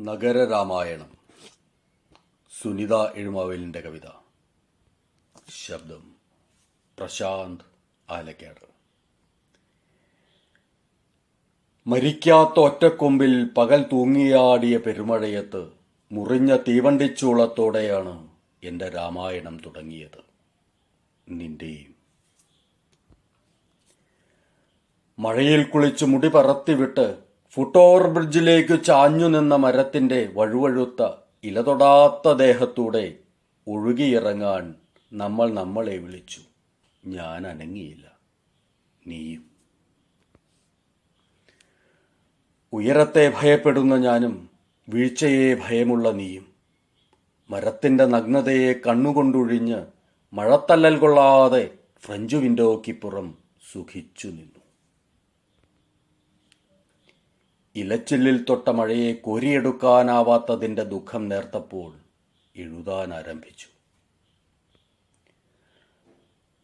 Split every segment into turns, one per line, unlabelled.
നഗരരാമായണം. സുനിത എഴുമാവേലിന്റെ കവിത. ശബ്ദം. പ്രശാന്ത് ആലക്കാട്. മരിക്കാത്ത ഒറ്റക്കൊമ്പിൽ പകൽ തൂങ്ങിയാടിയ പെരുമഴയത്ത് മുറിഞ്ഞ തീവണ്ടിച്ചൂളത്തോടെയാണ് എന്റെ രാമായണം തുടങ്ങിയത്. നിന്റെയും. മഴയിൽ കുളിച്ച് മുടി പറത്തിവിട്ട് ഫുട് ഓവർ ബ്രിഡ്ജിലേക്ക് ചാഞ്ഞു നിന്ന മരത്തിന്റെ വഴുവഴുത്ത ഇലതൊടാത്ത ദേഹത്തൂടെ ഒഴുകിയിറങ്ങാൻ നമ്മൾ നമ്മളെ വിളിച്ചു. ഞാൻ അനങ്ങിയില്ല. നീയും. ഉയരത്തെ ഭയപ്പെടുന്ന ഞാനും വീഴ്ചയെ ഭയമുള്ള നീയും. മരത്തിന്റെ നഗ്നതയെ കണ്ണുകൊണ്ടൊഴിഞ്ഞ് മഴത്തല്ലൽ കൊള്ളാതെ ഫ്രഞ്ച് വിൻഡോയ്ക്കിപ്പുറം സുഖിച്ചു നിന്നു. ഇലച്ചില്ലിൽ തൊട്ട മഴയെ കോരിയെടുക്കാനാവാത്തതിന്റെ ദുഃഖം നേർത്തപ്പോൾ എഴുതാൻ ആരംഭിച്ചു.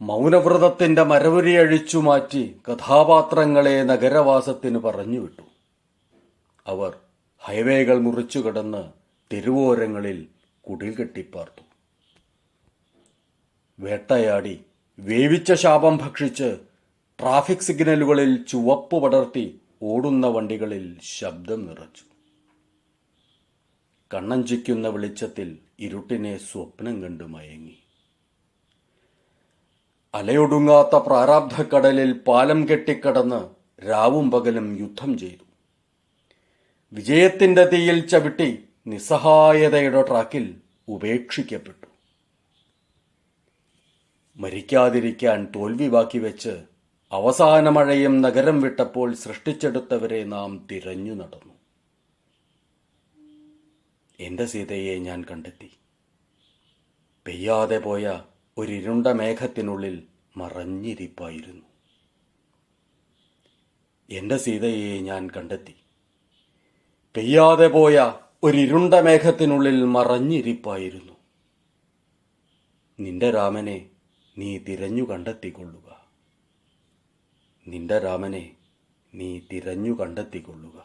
മൗനവ്രതത്തിന്റെ മരവുരി അഴിച്ചു മാറ്റി കഥാപാത്രങ്ങളെ നഗരവാസത്തിന് പറഞ്ഞുവിട്ടു അവർ ഹൈവേകൾ മുറിച്ചു കടന്ന് തെരുവോരങ്ങളിൽ കുടിൽ കെട്ടിപ്പാർത്തു. വേട്ടയാടി വേവിച്ച ശാപം ഭക്ഷിച്ച് ട്രാഫിക് സിഗ്നലുകളിൽ ചുവപ്പ് പടർത്തി ഓടുന്ന വണ്ടികളിൽ ശബ്ദം നിറച്ചു. കണ്ണഞ്ചിക്കുന്ന വെളിച്ചത്തിൽ ഇരുട്ടിനെ സ്വപ്നം കണ്ടു മയങ്ങി. അലയൊടുങ്ങാത്ത പ്രാരാബ്ധക്കടലിൽ പാലം കെട്ടിക്കടന്ന് രാവും പകലും യുദ്ധം ചെയ്തു. വിജയത്തിന്റെ തീയിൽ ചവിട്ടി നിസ്സഹായതയുടെ ട്രാക്കിൽ ഉപേക്ഷിക്കപ്പെട്ടു. മരിക്കാതിരിക്കാൻ തോൽവി ബാക്കി വെച്ച് അവസാന മഴയും നഗരം വിട്ടപ്പോൾ സൃഷ്ടിച്ചെടുത്തവരെ നാം തിരഞ്ഞു നടന്നു. എന്റെ സീതയെ ഞാൻ കണ്ടെത്തി. പെയ്യാതെ പോയ ഒരിരുണ്ട മേഘത്തിനുള്ളിൽ മറഞ്ഞിരിപ്പായിരുന്നു. എന്റെ സീതയെ ഞാൻ കണ്ടെത്തി. പെയ്യാതെ പോയ ഒരിരുണ്ട മേഘത്തിനുള്ളിൽ മറഞ്ഞിരിപ്പായിരുന്നു. നിന്റെ രാമനെ നീ തിരഞ്ഞു കണ്ടെത്തിക്കൊള്ളുക. നിന്റെ രാമനെ നീ തിരഞ്ഞു കണ്ടെത്തിക്കൊള്ളുക.